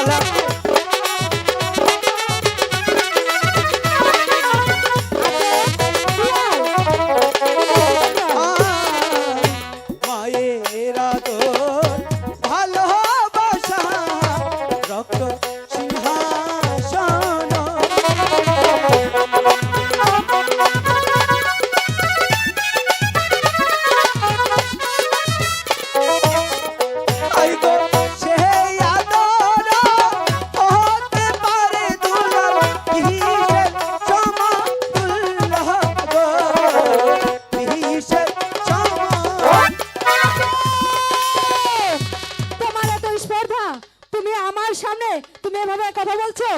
কলা তুমি আমার সামনে তুমি এভাবে কথা বলছো?